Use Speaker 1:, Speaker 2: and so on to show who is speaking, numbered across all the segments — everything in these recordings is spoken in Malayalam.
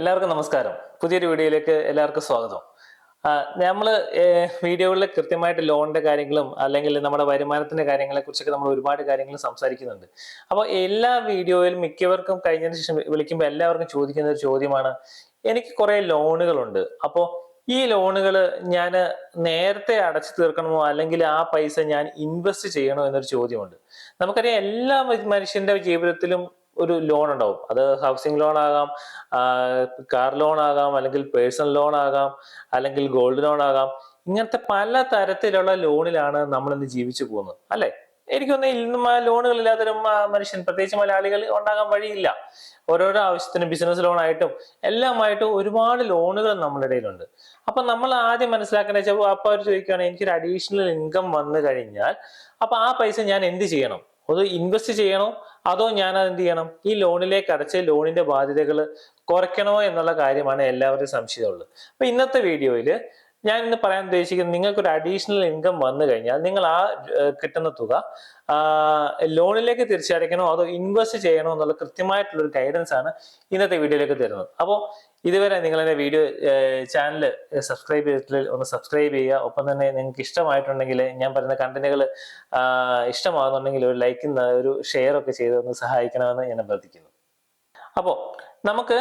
Speaker 1: എല്ലാവർക്കും നമസ്കാരം. പുതിയൊരു വീഡിയോയിലേക്ക് എല്ലാവർക്കും സ്വാഗതം. നമ്മൾ വീഡിയോകളിൽ കൃത്യമായിട്ട് ലോണിന്റെ കാര്യങ്ങളും അല്ലെങ്കിൽ നമ്മുടെ വരുമാനത്തിന്റെ കാര്യങ്ങളെ കുറിച്ചൊക്കെ നമ്മൾ ഒരുപാട് കാര്യങ്ങൾ സംസാരിക്കുന്നുണ്ട്. അപ്പോൾ എല്ലാ വീഡിയോയിലും മിക്കവർക്കും കഴിഞ്ഞതിന് ശേഷം വിളിക്കുമ്പോൾ എല്ലാവർക്കും ചോദിക്കുന്ന ഒരു ചോദ്യമാണ് എനിക്ക് കുറെ ലോണുകളുണ്ട്. അപ്പോൾ ഈ ലോണുകൾ ഞാൻ നേരത്തെ അടച്ചു തീർക്കണമോ? അല്ലെങ്കിൽ ആ പൈസ ഞാൻ ഇൻവെസ്റ്റ് ചെയ്യണോ? എന്നൊരു ചോദ്യമുണ്ട്. നമുക്കറിയാം എല്ലാ മനുഷ്യന്റെ ജീവിതത്തിലും ഒരു ലോൺ ഉണ്ടാവും. അത് ഹൗസിംഗ് ലോൺ ആകാം കാർ ലോൺ ആകാം അല്ലെങ്കിൽ പേഴ്സണൽ ലോൺ ആകാം അല്ലെങ്കിൽ ഗോൾഡ് ലോൺ ആകാം. ഇങ്ങനത്തെ പല തരത്തിലുള്ള ലോണിലാണ് നമ്മൾ ഇന്ന് ജീവിച്ചു പോകുന്നത്. അല്ലെ? എനിക്കൊന്നും ഇന്നും ആ ലോണുകൾ ഇല്ലാത്തൊരു മനുഷ്യൻ പ്രത്യേകിച്ച് മലയാളികൾ ഉണ്ടാകാൻ വഴിയില്ല. ഓരോരോ ആവശ്യത്തിനും ബിസിനസ് ലോൺ ആയിട്ടും എല്ലാമായിട്ടും ഒരുപാട് ലോണുകൾ നമ്മുടെ ഇടയിലുണ്ട്. അപ്പൊ നമ്മൾ ആദ്യം മനസ്സിലാക്കേണ്ട വെച്ചാൽ അപ്പൊ അവർ ചോദിക്കുകയാണ് എനിക്കൊരു അഡീഷണൽ ഇൻകം വന്നു കഴിഞ്ഞാൽ അപ്പൊ ആ പൈസ ഞാൻ എന്ത് ചെയ്യണം? അത് ഇൻവെസ്റ്റ് ചെയ്യണോ? അതോ ഞാൻ അത് എന്ത് ചെയ്യണം? ഈ ലോണിലേക്ക് അടച്ച് ലോണിന്റെ ബാധ്യതകൾ കുറയ്ക്കണോ എന്നുള്ള കാര്യമാണ് എല്ലാവരുടെയും സംശയമുള്ളത്. അപ്പൊ ഇന്നത്തെ വീഡിയോയിൽ ഞാൻ ഇന്ന് പറയാൻ ഉദ്ദേശിക്കുന്നത് നിങ്ങൾക്ക് ഒരു അഡീഷണൽ ഇൻകം വന്നു കഴിഞ്ഞാൽ നിങ്ങൾ ആ കിട്ടുന്ന തുക ലോണിലേക്ക് തിരിച്ചടയ്ക്കണോ അതോ ഇൻവെസ്റ്റ് ചെയ്യണോ എന്നുള്ള കൃത്യമായിട്ടുള്ള ഒരു ഗൈഡൻസ് ആണ് ഇന്നത്തെ വീഡിയോയിലേക്ക് തരുന്നത്. അപ്പോൾ ഇതുവരെ നിങ്ങൾ എന്റെ വീഡിയോ ചാനൽ സബ്സ്ക്രൈബ് ചെയ്തിട്ടില്ല ഒന്ന് സബ്സ്ക്രൈബ് ചെയ്യുക. ഒപ്പം തന്നെ നിങ്ങൾക്ക് ഇഷ്ടമായിട്ടുണ്ടെങ്കിൽ ഞാൻ പറയുന്ന കണ്ടന്റുകൾ ഇഷ്ടമാകുന്നുണ്ടെങ്കിൽ ഒരു ലൈക്ക് ഒരു ഷെയർ ഒക്കെ ചെയ്ത് ഒന്ന് സഹായിക്കണമെന്ന് ഞാൻ അഭ്യർത്ഥിക്കുന്നു. അപ്പോൾ നമുക്ക്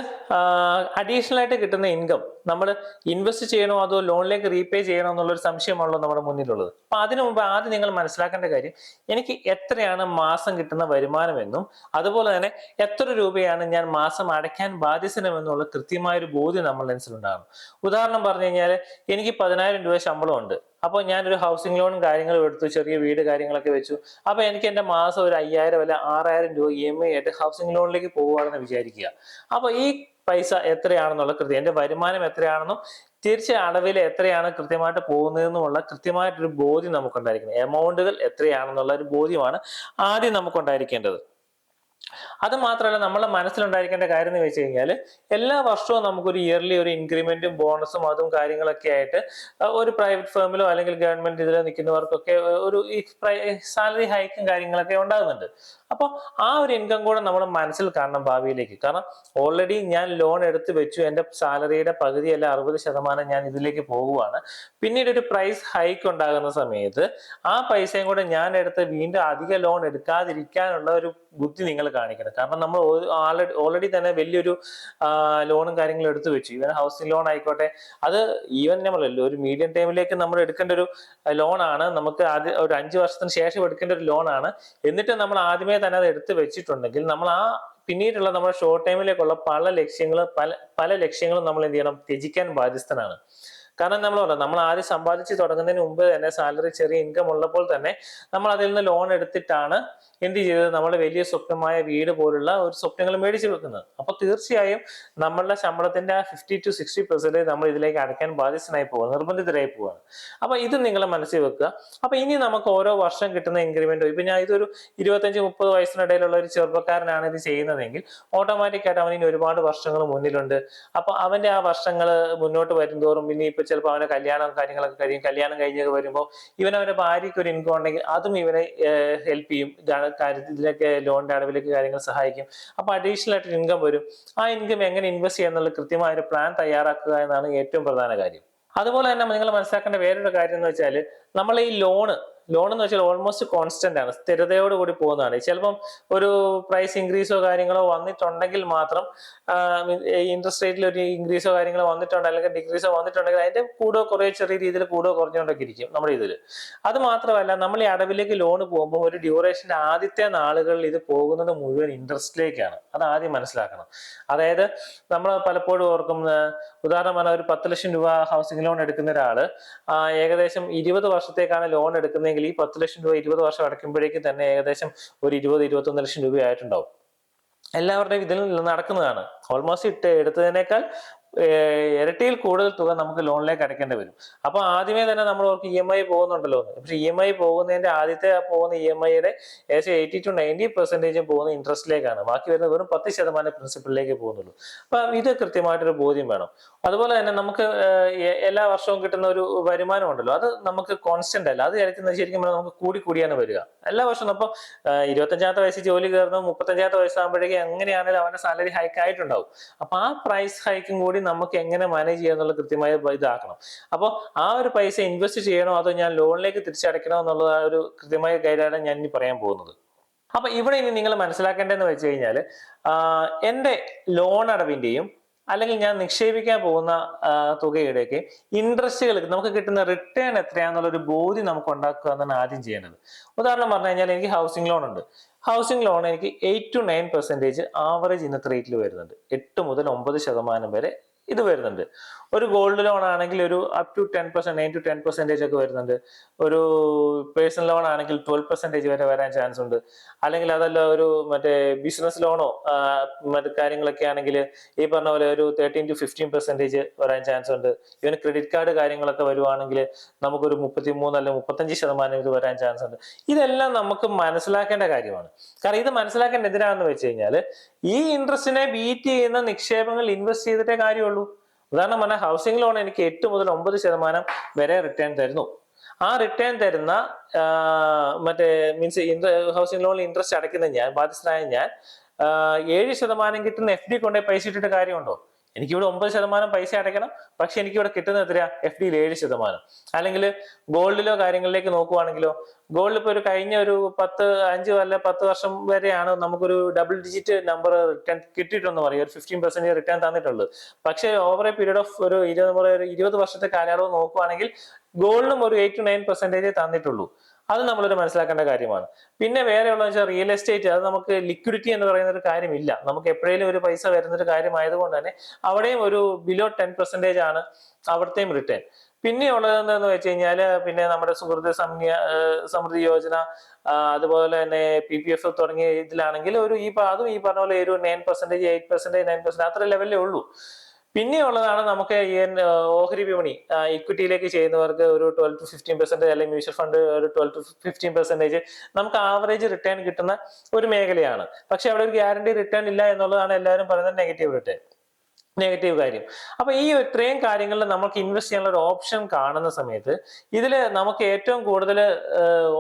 Speaker 1: അഡീഷണൽ ആയിട്ട് കിട്ടുന്ന ഇൻകം നമ്മൾ ഇൻവെസ്റ്റ് ചെയ്യണോ അതോ ലോണിലേക്ക് റീപേ ചെയ്യണോ എന്നുള്ള ഒരു സംശയമാണല്ലോ നമ്മുടെ മുന്നിലുള്ളത്. അപ്പൊ അതിനു മുമ്പ് ആദ്യം നിങ്ങൾ മനസ്സിലാക്കേണ്ട കാര്യം എനിക്ക് എത്രയാണ് മാസം കിട്ടുന്ന വരുമാനമെന്നും അതുപോലെ തന്നെ എത്ര രൂപയാണ് ഞാൻ മാസം അടയ്ക്കാൻ ബാധ്യസ്ഥനമെന്നുള്ള കൃത്യമായ ഒരു ബോധ്യം നമ്മുടെ മനസ്സിലുണ്ടാകണം. ഉദാഹരണം പറഞ്ഞു കഴിഞ്ഞാൽ എനിക്ക് പതിനായിരം രൂപ ശമ്പളമുണ്ട്. അപ്പോൾ ഞാനൊരു ഹൗസിംഗ് ലോണും കാര്യങ്ങളും എടുത്തു ചെറിയ വീട് കാര്യങ്ങളൊക്കെ വെച്ചു. അപ്പോൾ എനിക്ക് എന്റെ മാസം ഒരു അയ്യായിരം അല്ല ആറായിരം രൂപ ഇ എം ഐ ആയിട്ട് ഹൗസിംഗ് ലോണിലേക്ക് പോവുകയാണെന്ന് വിചാരിക്കുക. അപ്പോൾ ഈ പൈസ എത്രയാണെന്നുള്ള കൃത്യം എന്റെ വരുമാനം എത്രയാണെന്നും തിരിച്ച അടവിൽ എത്രയാണ് കൃത്യമായിട്ട് പോകുന്നതെന്നുമുള്ള കൃത്യമായിട്ടൊരു ബോധ്യം നമുക്കുണ്ടായിരിക്കണം. എമൗണ്ടുകൾ എത്രയാണെന്നുള്ള ഒരു ബോധ്യമാണ് ആദ്യം നമുക്കുണ്ടായിരിക്കേണ്ടത്. അത് മാത്രമല്ല നമ്മളെ മനസ്സിലുണ്ടായിരിക്കേണ്ട കാര്യം എന്ന് വെച്ച് കഴിഞ്ഞാൽ എല്ലാ വർഷവും നമുക്കൊരു ഇയർലി ഒരു ഇൻക്രിമെന്റും ബോണസും അതും കാര്യങ്ങളൊക്കെ ആയിട്ട് ഒരു പ്രൈവറ്റ് ഫേമിലോ അല്ലെങ്കിൽ ഗവൺമെന്റ് ഇതിലോ നിൽക്കുന്നവർക്കൊക്കെ ഒരു സാലറി ഹൈക്കും കാര്യങ്ങളൊക്കെ ഉണ്ടാകുന്നുണ്ട്. അപ്പോൾ ആ ഒരു ഇൻകം കൂടെ നമ്മൾ മനസ്സിൽ കാണണം ഭാവിയിലേക്ക്. കാരണം ഓൾറെഡി ഞാൻ ലോൺ എടുത്ത് വെച്ചു എന്റെ സാലറിയുടെ പകുതി അല്ല അറുപത് ശതമാനം ഞാൻ ഇതിലേക്ക് പോകുവാണ്. പിന്നീട് ഒരു പ്രൈസ് ഹൈക്ക് ഉണ്ടാകുന്ന സമയത്ത് ആ പൈസയും കൂടെ ഞാൻ എടുത്ത് വീണ്ടും അധിക ലോൺ എടുക്കാതിരിക്കാനുള്ള ഒരു ബുദ്ധി നിങ്ങൾ കാണിക്കണം കാരണം നമ്മൾ ആൾറെഡി ഓൾറെഡി തന്നെ വലിയൊരു ലോണും കാര്യങ്ങളും എടുത്തു വെച്ചു. ഈവൻ ഹൗസിംഗ് ലോൺ ആയിക്കോട്ടെ. അത് ഈവൻ നമ്മളല്ലോ ഒരു മീഡിയം ടൈമിലേക്ക് നമ്മൾ എടുക്കേണ്ട ഒരു ലോണാണ് നമുക്ക് ആദ്യ ഒരു അഞ്ച് വർഷത്തിന് ശേഷം എടുക്കേണ്ട ഒരു ലോണാണ് എന്നിട്ട് നമ്മൾ ആദ്യമേ തന്നെ അത് എടുത്തു വെച്ചിട്ടുണ്ടെങ്കിൽ നമ്മൾ ആ പിന്നീടുള്ള നമ്മുടെ ഷോർട്ട് ടൈമിലേക്കുള്ള പല ലക്ഷ്യങ്ങളും പല പല ലക്ഷ്യങ്ങളും നമ്മൾ എന്ത് ചെയ്യണം? ത്യജിക്കാൻ ബാധ്യസ്ഥനാണ്. കാരണം നമ്മൾ പറഞ്ഞു നമ്മൾ ആദ്യം സമ്പാദിച്ച് തുടങ്ങുന്നതിന് മുമ്പ് തന്നെ സാലറി ചെറിയ ഇൻകം ഉള്ളപ്പോൾ തന്നെ നമ്മൾ അതിൽ നിന്ന് ലോൺ എടുത്തിട്ടാണ് എന്ത് ചെയ്തത്? നമ്മൾ വലിയ സ്വപ്നമായ വീട് പോലുള്ള ഒരു സ്വപ്നങ്ങൾ മേടിച്ചു വെക്കുന്നത്. അപ്പൊ തീർച്ചയായും നമ്മളുടെ ശമ്പളത്തിന്റെ ആ ഫിഫ്റ്റി ടു സിക്സ്റ്റി പെർസെന്റേജ് നമ്മൾ ഇതിലേക്ക് അടയ്ക്കാൻ ബാധ്യസ്ഥനായി പോകുക നിർബന്ധിതരായി പോവുകയാണ്. അപ്പൊ ഇത് നിങ്ങൾ മനസ്സിൽ വെക്കുക. അപ്പൊ ഇനി നമുക്ക് ഓരോ വർഷം കിട്ടുന്ന ഇൻക്രിമെന്റ് ഇപ്പൊ ഞാൻ ഇതൊരു ഇരുപത്തഞ്ച് മുപ്പത് വയസ്സിനിടയിലുള്ള ഒരു ചെറുപ്പക്കാരനാണ് ഇത് ചെയ്യുന്നതെങ്കിൽ ഓട്ടോമാറ്റിക് ആയിട്ട് അവന് ഇനി ഒരുപാട് വർഷങ്ങൾ മുന്നിലുണ്ട്. അപ്പൊ അവന്റെ ആ വർഷങ്ങൾ മുന്നോട്ട് വരുന്തോറും ഇനി ഇപ്പൊ ചിലപ്പോൾ അവനെ കല്യാണം കാര്യങ്ങളൊക്കെ കഴിയും. കല്യാണം കഴിഞ്ഞൊക്കെ വരുമ്പോൾ ഇവൻ അവന്റെ ഭാര്യയ്ക്ക് ഒരു ഇൻകം ഉണ്ടെങ്കിൽ അതും ഇവനെ ഹെൽപ്പ് ചെയ്യും. ഇതിലൊക്കെ ലോണിന്റെ അടവിലേക്ക് കാര്യങ്ങൾ സഹായിക്കും. അപ്പൊ അഡീഷണൽ ആയിട്ട് ഇൻകം വരും. ആ ഇൻകം എങ്ങനെ ഇൻവെസ്റ്റ് ചെയ്യാന്നുള്ള കൃത്യമായ ഒരു പ്ലാൻ തയ്യാറാക്കുക എന്നാണ് ഏറ്റവും പ്രധാന കാര്യം. അതുപോലെ തന്നെ നിങ്ങൾ മനസ്സിലാക്കേണ്ട വേറൊരു കാര്യം എന്ന് വെച്ചാൽ നമ്മൾ ഈ ലോണ് ലോൺ എന്ന് വെച്ചാൽ ഓൾമോസ്റ്റ് കോൺസ്റ്റന്റ് ആണ് സ്ഥിരതയോട് കൂടി പോകുന്നതാണ്. ചിലപ്പം ഒരു പ്രൈസ് ഇൻക്രീസോ കാര്യങ്ങളോ വന്നിട്ടുണ്ടെങ്കിൽ മാത്രം ഇൻട്രസ്റ്റ് റേറ്റിൽ ഒരു ഇൻക്രീസോ കാര്യങ്ങളോ വന്നിട്ടുണ്ട് അല്ലെങ്കിൽ ഡിക്രീസോ വന്നിട്ടുണ്ടെങ്കിൽ അതിന്റെ കൂടോ കുറേ ചെറിയ രീതിയിൽ കൂടോ കുറഞ്ഞുകൊണ്ടൊക്കെ ഇരിക്കും നമ്മുടെ ഇതിൽ അത് മാത്രമല്ല നമ്മൾ ഈ അടവിലേക്ക് ലോൺ പോകുമ്പോൾ ഒരു ഡ്യൂറേഷന്റെ ആദ്യത്തെ നാളുകളിൽ ഇത് പോകുന്നത് മുഴുവൻ ഇൻട്രസ്റ്റിലേക്കാണ് അത് ആദ്യം മനസ്സിലാക്കണം. അതായത് നമ്മൾ പലപ്പോഴും ഓർക്കും ഉദാഹരണം പറഞ്ഞാൽ ഒരു പത്ത് ലക്ഷം രൂപ ഹൗസിംഗ് ലോൺ എടുക്കുന്ന ഒരാൾ ഏകദേശം ഇരുപത് വർഷത്തേക്കാണ് ലോൺ എടുക്കുന്നതെങ്കിൽ ഈ പത്ത് ലക്ഷം രൂപ ഇരുപത് വർഷം അടയ്ക്കുമ്പോഴേക്കും തന്നെ ഏകദേശം ഒരു ഇരുപത് ഇരുപത്തൊന്ന് ലക്ഷം രൂപയായിട്ടുണ്ടാവും. എല്ലാവരുടെയും ഇതിൽ നടക്കുന്നതാണ്. ഓൾമോസ്റ്റ് ഇട്ട് എടുത്തതിനേക്കാൾ ഇരട്ടിയിൽ കൂടുതൽ തുക നമുക്ക് ലോണിലേക്ക് അടയ്ക്കേണ്ടി വരും. അപ്പൊ ആദ്യമേ തന്നെ നമ്മൾ അവർക്ക് ഇ എം ഐ പോകുന്നുണ്ടല്ലോ പക്ഷെ ഇ എം ഐ പോകുന്നതിന്റെ ആദ്യത്തെ പോകുന്ന ഇ എം ഐയുടെ ഏകദേശം എയ്റ്റി ടു നയന്റി പെർസെന്റേജ് പോകുന്ന ഇൻട്രസ്റ്റിലേക്കാണ് ബാക്കി വരുന്നത് വെറും പത്ത് ശതമാനം പ്രിൻസിപ്പളിലേക്ക് പോകുന്നുള്ളൂ. അപ്പൊ ഇത് കൃത്യമായിട്ടൊരു ബോധ്യം വേണം. അതുപോലെ തന്നെ നമുക്ക് എല്ലാ വർഷവും കിട്ടുന്ന ഒരു വരുമാനം ഉണ്ടല്ലോ. അത് നമുക്ക് കോൺസ്റ്റന്റ് അല്ല. അത് ഇടയ്ക്ക് ശരിക്കും നമുക്ക് കൂടി കൂടിയാണ് വരിക. എല്ലാ വർഷവും അപ്പോൾ ഇരുപത്തഞ്ചാമത്തെ വയസ്സിൽ ജോലി കയറുന്നു മുപ്പത്തഞ്ചാമത്തെ വയസ്സാകുമ്പോഴേക്കും എങ്ങനെയാണെങ്കിലും അവന്റെ സാലറി ഹൈക്ക് ആയിട്ടുണ്ടാവും. അപ്പൊ ആ പ്രൈസ് ഹൈക്കും കൂടി നമുക്ക് എങ്ങനെ മാനേജ് ചെയ്യാന്നുള്ള കൃത്യമായ ഇതാക്കണം. അപ്പോൾ ആ ഒരു പൈസ ഇൻവെസ്റ്റ് ചെയ്യണോ അതോ ഞാൻ ലോണിലേക്ക് തിരിച്ചടയ്ക്കണോ എന്നുള്ള ആ ഒരു കൃത്യമായ ഗൈഡാണ് ഞാൻ ഇനി പറയാൻ പോകുന്നത്. അപ്പൊ ഇവിടെ ഇനി നിങ്ങൾ മനസ്സിലാക്കേണ്ടതെന്ന് വെച്ച് കഴിഞ്ഞാൽ എന്റെ ലോൺ അടവിന്റെയും അല്ലെങ്കിൽ ഞാൻ നിക്ഷേപിക്കാൻ പോകുന്ന തുകയുടെയൊക്കെ ഇൻട്രസ്റ്റുകൾ നമുക്ക് കിട്ടുന്ന റിട്ടേൺ എത്രയാണെന്നുള്ള ഒരു ബോധ്യം നമുക്ക് ഉണ്ടാക്കുക എന്നാണ് ആദ്യം ചെയ്യേണ്ടത്. ഉദാഹരണം പറഞ്ഞു കഴിഞ്ഞാൽ എനിക്ക് ഹൗസിംഗ് ലോൺ ഉണ്ട്. ഹൗസിംഗ് ലോൺ എനിക്ക് eight to nine percentage average ഇന്നത്തെ റേറ്റിൽ വരുന്നുണ്ട്. എട്ട് മുതൽ ഒമ്പത് ശതമാനം വരെ ഇത് വരുന്നുണ്ട്. ഒരു ഗോൾഡ് ലോൺ ആണെങ്കിൽ ഒരു up to ten percent nine to ten percentage ഒക്കെ വരുന്നുണ്ട്. ഒരു പേഴ്സണൽ ലോൺ ആണെങ്കിൽ ട്വൽവ് പെർസെന്റേജ് വരെ വരാൻ ചാൻസ് ഉണ്ട്. അല്ലെങ്കിൽ അതല്ല ഒരു മറ്റേ ബിസിനസ് ലോണോ മറ്റു കാര്യങ്ങളൊക്കെ ആണെങ്കിൽ ഈ പറഞ്ഞ പോലെ ഒരു തേർട്ടീൻ ടു ഫിഫ്റ്റീൻ പെർസെന്റേജ് വരാൻ ചാൻസ് ഉണ്ട്. ഇവന് ക്രെഡിറ്റ് കാർഡ് കാര്യങ്ങളൊക്കെ വരുവാണെങ്കിൽ നമുക്കൊരു മുപ്പത്തി മൂന്ന് അല്ലെങ്കിൽ മുപ്പത്തഞ്ച് ശതമാനം ഇത് വരാൻ ചാൻസ് ഉണ്ട്. ഇതെല്ലാം നമുക്ക് മനസ്സിലാക്കേണ്ട കാര്യമാണ്. കാരണം ഇത് മനസ്സിലാക്കേണ്ട എന്തിനാണെന്ന് വെച്ച് കഴിഞ്ഞാൽ ഈ ഇൻട്രസ്റ്റിനെ ബീറ്റ് ചെയ്യുന്ന നിക്ഷേപങ്ങൾ ഇൻവെസ്റ്റ് ചെയ്തിട്ടേ കാര്യമുള്ളൂ. ഉദാഹരണം പറഞ്ഞാൽ ഹൗസിംഗ് ലോൺ എനിക്ക് എട്ട് മുതൽ ഒമ്പത് ശതമാനം വരെ റിട്ടേൺ തരുന്നു. ആ റിട്ടേൺ തരുന്ന മറ്റേ മീൻസ് ഹൗസിംഗ് ലോണിൽ ഇൻട്രസ്റ്റ് അടയ്ക്കുന്ന ഞാൻ ബാധ്യസ്ഥനായ ഞാൻ ഏഴ് ശതമാനം കിട്ടുന്ന എഫ് ഡി കൊണ്ടുപോയി പൈസ ഇട്ടിട്ട് കാര്യമുണ്ടോ? എനിക്കിവിടെ ഒമ്പത് ശതമാനം പൈസ അടയ്ക്കണം പക്ഷെ എനിക്കിവിടെ കിട്ടുന്നത് എത്രയാ? എഫ് ഡിയിൽ ഏഴ് ശതമാനം. അല്ലെങ്കിൽ ഗോൾഡിലോ കാര്യങ്ങളിലേക്ക് നോക്കുവാണെങ്കിലോ ഗോൾഡ് ഇപ്പോൾ ഒരു കഴിഞ്ഞ ഒരു പത്ത് അഞ്ച് അല്ല പത്ത് വർഷം വരെയാണ് നമുക്കൊരു ഡബിൾ ഡിജിറ്റ് നമ്പർ റിട്ടേൺ കിട്ടിയിട്ടെന്ന് പറയും. ഒരു ഫിഫ്റ്റീൻ പെർസെന്റ് റിട്ടേൺ തന്നിട്ടുള്ളത്. പക്ഷേ ഓവർ എ പീരീഡ് ഓഫ് ഒരു ഇരുപത് ഒരു ഇരുപത് വർഷത്തെ കാലയളവ് നോക്കുവാണെങ്കിൽ ഗോൾഡിനും ഒരു എയ്റ്റ് ടു നയൻ പെർസെന്റേജ് തന്നിട്ടുള്ളൂ. അത് നമ്മളൊരു മനസ്സിലാക്കേണ്ട കാര്യമാണ്. പിന്നെ വേറെ ഉള്ളതെന്ന് വെച്ചാൽ റിയൽ എസ്റ്റേറ്റ് അത് നമുക്ക് ലിക്വിഡിറ്റി എന്ന് പറയുന്ന ഒരു കാര്യമില്ല. നമുക്ക് എപ്പോഴേലും ഒരു പൈസ വരുന്ന ഒരു കാര്യമായതുകൊണ്ട് തന്നെ അവിടെയും ഒരു ബിലോ ടെൻ പെർസെന്റേജ് ആണ് അവിടുത്തെയും റിട്ടേൺ പിന്നെ ഉള്ളത് എന്താന്ന് വെച്ച് കഴിഞ്ഞാൽ പിന്നെ നമ്മുടെ സുഹൃത്ത് സമൃദ്ധി സമൃദ്ധി യോജന അതുപോലെ തന്നെ പി പി എഫ് തുടങ്ങിയ ഇതിലാണെങ്കിൽ ഒരു ഈ അതും ഈ പറഞ്ഞ പോലെ ഒരു nine percentage eight percentage nine percent അത്ര ലെവലിലേ ഉള്ളൂ. പിന്നെ ഉള്ളതാണ് നമുക്ക് ഈ ഓഹരി വിപണി. ഇക്വിറ്റിയിലേക്ക് ചെയ്യുന്നവർക്ക് ഒരു ട്വൽവ് ടു ഫിഫ്റ്റീൻ പെർസെന്റേജ് അല്ലെങ്കിൽ മ്യൂച്വൽ ഫണ്ട് ഒരു ട്വൽവ് ടു ഫിഫ്റ്റീൻ പെർസെന്റേജ് നമുക്ക് ആവറേജ് റിട്ടേൺ കിട്ടുന്ന ഒരു മേഖലയാണ്. പക്ഷെ അവിടെ ഒരു ഗ്യാരണ്ടി റിട്ടേൺ ഇല്ല എന്നുള്ളതാണ് എല്ലാവരും പറയുന്നത് നെഗറ്റീവ് റിട്ടേൺ നെഗറ്റീവ് കാര്യം. അപ്പൊ ഈ ഇത്രയും കാര്യങ്ങളിൽ നമുക്ക് ഇൻവെസ്റ്റ് ചെയ്യാനുള്ള ഒരു ഓപ്ഷൻ കാണുന്ന സമയത്ത് ഇതിൽ നമുക്ക് ഏറ്റവും കൂടുതൽ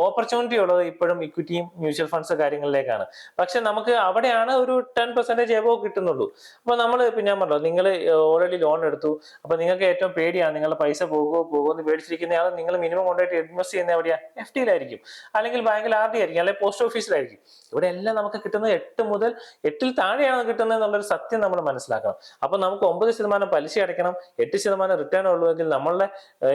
Speaker 1: ഓപ്പർച്യൂണിറ്റി ഉള്ളത് ഇപ്പോഴും ഇക്വിറ്റിയും മ്യൂച്വൽ ഫണ്ട്സ് കാര്യങ്ങളിലേക്കാണ്. പക്ഷെ നമുക്ക് അവിടെയാണ് ഒരു ടെൻ പെർസെന്റേജ് എബോ കിട്ടുന്നുള്ളൂ. അപ്പൊ നമ്മൾ പിന്നെ ഞാൻ പറഞ്ഞല്ലോ നിങ്ങൾ ഓൾറെഡി ലോൺ എടുത്തു. അപ്പൊ നിങ്ങൾക്ക് ഏറ്റവും പേടിയാണ് നിങ്ങളുടെ പൈസ പോകുമോ പോകുമോ എന്ന് പേടിച്ചിരിക്കുന്നയാൾ നിങ്ങൾ മിനിമം കൊണ്ടുപോയിട്ട് ഇൻവെസ്റ്റ് ചെയ്യുന്ന എവിടെയാ? എഫ് ഡിയിലായിരിക്കും അല്ലെങ്കിൽ ബാങ്കിൽ ആർ ഡി ആയിരിക്കും അല്ലെങ്കിൽ പോസ്റ്റ് ഓഫീസിലായിരിക്കും ഇവിടെ എല്ലാം നമുക്ക് കിട്ടുന്നത് എട്ട് മുതൽ എട്ടിൽ താഴെയാണ് കിട്ടുന്നത് എന്നുള്ളൊരു സത്യം നമ്മൾ മനസ്സിലാക്കണം. അപ്പൊ നമുക്ക് ഒമ്പത് ശതമാനം പലിശ അടയ്ക്കണം എട്ട് ശതമാനം റിട്ടേൺ ഉള്ളുവെങ്കിൽ നമ്മളുടെ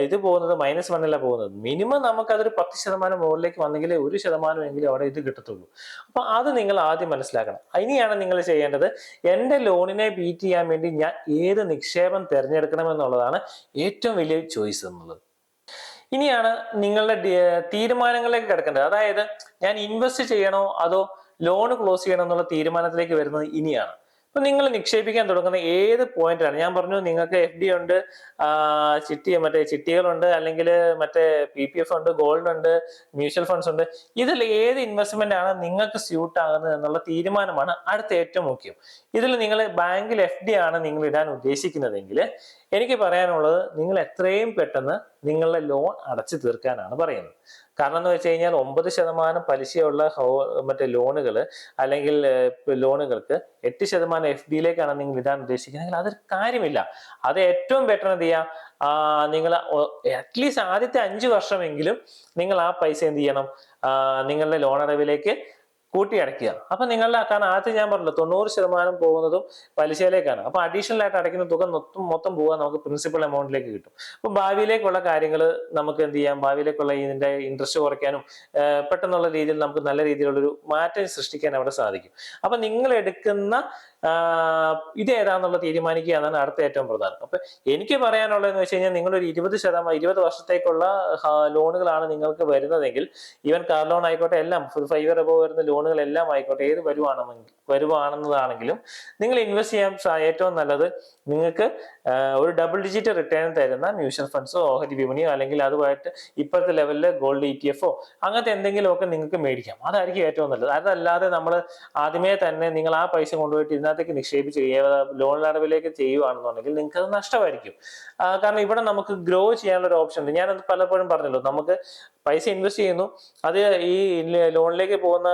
Speaker 1: ഇത് പോകുന്നത് മൈനസ് വണ്ണല്ല പോകുന്നത്? മിനിമം നമുക്ക് അതൊരു പത്ത് ശതമാനം മുകളിലേക്ക് വന്നെങ്കിലേ ഒരു ശതമാനം എങ്കിലും അവിടെ ഇത് കിട്ടത്തുള്ളൂ. അപ്പൊ അത് നിങ്ങൾ ആദ്യം മനസ്സിലാക്കണം. ഇനിയാണ് നിങ്ങൾ ചെയ്യേണ്ടത് എന്റെ ലോണിനെ ബീറ്റ് ചെയ്യാൻ വേണ്ടി ഞാൻ ഏത് നിക്ഷേപം തിരഞ്ഞെടുക്കണം എന്നുള്ളതാണ് ഏറ്റവും വലിയ ചോയ്സ് എന്നുള്ളത്. ഇനിയാണ് നിങ്ങളുടെ തീരുമാനങ്ങളിലേക്ക് കിടക്കേണ്ടത്. അതായത് ഞാൻ ഇൻവെസ്റ്റ് ചെയ്യണോ അതോ ലോൺ ക്ലോസ് ചെയ്യണോ എന്നുള്ള തീരുമാനത്തിലേക്ക് വരുന്നത് ഇനിയാണ്. ഇപ്പൊ നിങ്ങൾ നിക്ഷേപിക്കാൻ തുടങ്ങുന്ന ഏത് പോയിന്റാണ് ഞാൻ പറഞ്ഞു നിങ്ങൾക്ക് എഫ് ഡി ഉണ്ട് ചിട്ടി മറ്റേ ചിട്ടികളുണ്ട് അല്ലെങ്കിൽ മറ്റേ പി പി എഫ് ഉണ്ട് ഗോൾഡ് ഉണ്ട് മ്യൂച്വൽ ഫണ്ട്സ് ഉണ്ട്. ഇതിൽ ഏത് ഇൻവെസ്റ്റ്മെന്റ് ആണ് നിങ്ങൾക്ക് സ്യൂട്ട് ആകുന്നത് എന്നുള്ള തീരുമാനമാണ് അടുത്ത ഏറ്റവും മുഖ്യം. ഇതിൽ നിങ്ങൾ ബാങ്കിൽ എഫ് ഡി ആണ് നിങ്ങൾ ഇടാൻ ഉദ്ദേശിക്കുന്നതെങ്കിൽ എനിക്ക് പറയാനുള്ളത് നിങ്ങൾ എത്രയും പെട്ടെന്ന് നിങ്ങളുടെ ലോൺ അടച്ചു തീർക്കാനാണ് പറയുന്നത്. കാരണം എന്ന് വെച്ച് കഴിഞ്ഞാൽ ഒമ്പത് ശതമാനം പലിശയുള്ള മറ്റേ ലോണുകൾ അല്ലെങ്കിൽ ലോണുകൾക്ക് എട്ട് ശതമാനം എഫ് ഡിയിലേക്കാണ് നിങ്ങൾ ഇടാൻ ഉദ്ദേശിക്കുന്നതെങ്കിൽ അതൊരു കാര്യമില്ല. അത് ഏറ്റവും ബെറ്റർ എന്ത് ചെയ്യാം? നിങ്ങൾ അറ്റ്ലീസ്റ്റ് ആദ്യത്തെ അഞ്ച് വർഷമെങ്കിലും നിങ്ങൾ ആ പൈസ എന്ത് ചെയ്യണം? നിങ്ങളുടെ ലോൺ അടവിലേക്ക് കൂട്ടി അടയ്ക്കുക അപ്പൊ നിങ്ങളുടെ കാരണം ആദ്യം ഞാൻ പറഞ്ഞല്ലോ തൊണ്ണൂറ് ശതമാനം പോകുന്നതും പലിശയിലേക്കാണ്. അപ്പൊ അഡീഷണൽ ആയിട്ട് അടയ്ക്കുന്ന തുക മൊത്തം മൊത്തം പോകാൻ നമുക്ക് പ്രിൻസിപ്പൽ എമൗണ്ടിലേക്ക് കിട്ടും. അപ്പൊ ഭാവിയിലേക്കുള്ള കാര്യങ്ങൾ നമുക്ക് എന്ത് ചെയ്യാം? ഭാവിയിലേക്കുള്ള ഇതിന്റെ ഇൻട്രസ്റ്റ് കുറയ്ക്കാനും പെട്ടെന്നുള്ള രീതിയിൽ നമുക്ക് നല്ല രീതിയിലുള്ളൊരു മാറ്റം സൃഷ്ടിക്കാൻ അവിടെ സാധിക്കും. അപ്പൊ നിങ്ങൾ എടുക്കുന്ന ഇത് ഏതാണെന്നുള്ള തീരുമാനിക്കുക എന്നാണ് അടുത്ത ഏറ്റവും പ്രധാനം. അപ്പൊ എനിക്ക് പറയാനുള്ളത് എന്ന് വെച്ച് കഴിഞ്ഞാൽ നിങ്ങളൊരു ഇരുപത് ശതമാനം ഇരുപത് വർഷത്തേക്കുള്ള ലോണുകളാണ് നിങ്ങൾക്ക് വരുന്നതെങ്കിൽ ഈവൻ കാർ ലോൺ ആയിക്കോട്ടെ എല്ലാം ഫൈവ് ഇയർ അബവ് വരുന്ന ലോണുകളെല്ലാം ആയിക്കോട്ടെ ഏത് വരുവാണെന്നെങ്കിൽ വരുവാണെന്നതാണെങ്കിലും നിങ്ങൾ ഇൻവെസ്റ്റ് ചെയ്യാൻ ഏറ്റവും നല്ലത് നിങ്ങൾക്ക് ഒരു ഡബിൾ ഡിജിറ്റ് റിട്ടേൺ തരുന്ന മ്യൂച്വൽ ഫണ്ട്സോ ഓഹരി വിപണിയോ അല്ലെങ്കിൽ അതുമായിട്ട് ഇപ്പോഴത്തെ ലെവലിൽ ഗോൾഡ് ഇ ടി എഫോ അങ്ങനത്തെ എന്തെങ്കിലുമൊക്കെ നിങ്ങൾക്ക് മേടിക്കാം. അതായിരിക്കും ഏറ്റവും നല്ലത്. അതല്ലാതെ നമ്മൾ ആദ്യമേ തന്നെ നിങ്ങൾ ആ പൈസ കൊണ്ടുപോയിട്ട് ഇതിനകത്തേക്ക് നിക്ഷേപിച്ച് ലോൺ അടവിലേക്ക് ചെയ്യുവാണെന്നുണ്ടെങ്കിൽ നിങ്ങൾക്ക് അത് നഷ്ടമായിരിക്കും. കാരണം ഇവിടെ നമുക്ക് ഗ്രോ ചെയ്യാനുള്ള ഒരു ഓപ്ഷൻ ഉണ്ട്. ഞാനത് പലപ്പോഴും പറഞ്ഞല്ലോ നമുക്ക് പൈസ ഇൻവെസ്റ്റ് ചെയ്യുന്നു അത് ഈ ലോണിലേക്ക് പോകുന്ന